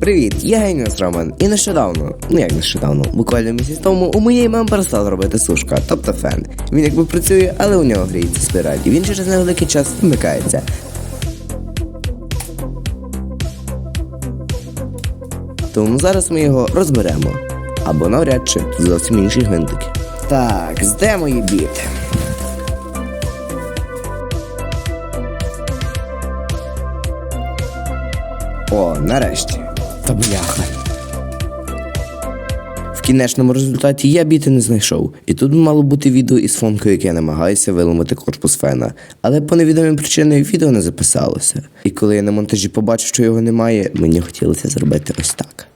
Привіт, я Геніус Роман. І нещодавно, ну як нещодавно, буквально місяць тому у моєї мами перестав робити сушка, тобто фен. Він якби працює, але у нього гріється спіраль. І він через невеликий час вмикається. Тому зараз ми його розберемо. Або навряд чи зовсім інші гвинтики. Так, де мої біти? О, нарешті. Та бляха. В кінечному результаті я біти не знайшов, і тут мало бути відео із фонкою, яке я намагаюся виламати корпус фена. Але по невідомій причині відео не записалося. І коли я на монтажі побачив, що його немає, мені хотілося зробити ось так.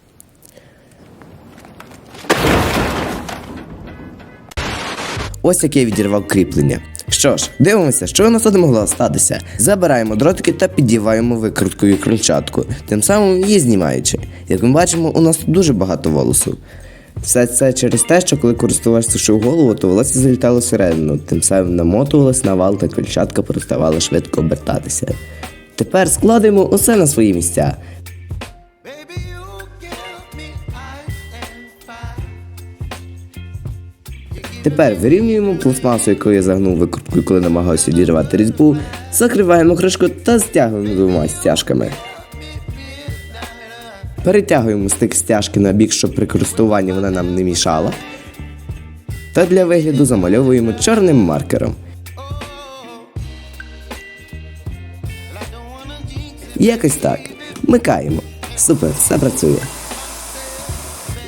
Ось як я відірвав кріплення. Що ж, дивимося, що у нас тут могло статися. Забираємо дротики та піддіваємо викруткою крильчатку, тим самим її знімаючи. Як ми бачимо, у нас дуже багато волосу. Все це через те, що коли користувач сушив голову, то волосся залітало всередину, тим самим намотувалось на вал та крильчатка переставала швидко обертатися. Тепер складемо усе на свої місця. Тепер вирівнюємо пластмасу, яку я загнув викруткою, коли намагався відірвати різьбу, закриваємо кришку та стягуємо двома стяжками. Перетягуємо стик стяжки на бік, щоб при користуванні вона нам не мішала. Та для вигляду замальовуємо чорним маркером. Якось так. Микаємо. Супер, все працює.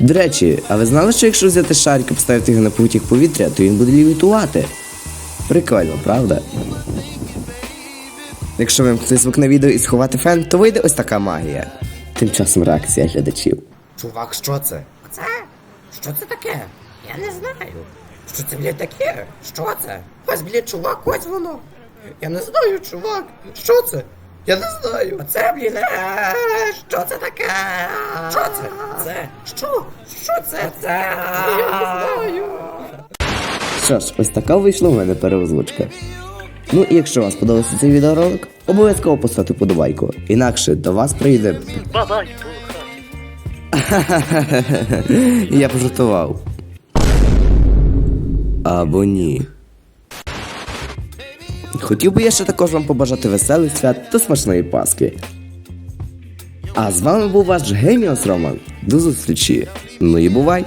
До речі, а ви знали, що якщо взяти шарик і поставити його на потік повітря, то він буде лівітувати? Прикольно, правда? Якщо вимкнути звук на відео і сховати фен, то вийде ось така магія. Тим часом реакція глядачів. Чувак, що це? Це? Що це таке? Я не знаю. Що це, блядь, таке? Що це? Ось, блядь, чувак, ось воно. Я не знаю, чувак. Що це? Я не знаю. Оце, блін, е, що це таке? Що це? Це? Що? Що це? Це? Я не знаю. Що ж, ось така вийшла в мене переозвучка. Ну і якщо вам сподобався цей відеоролик, обов'язково поставте подобайку. Інакше до вас прийде. Бабай, Я пожартував. Або ні. Хотів би я ще також вам побажати веселих свят та смачної Паски. А з вами був ваш Геміос Роман. До зустрічі. Ну і бувай!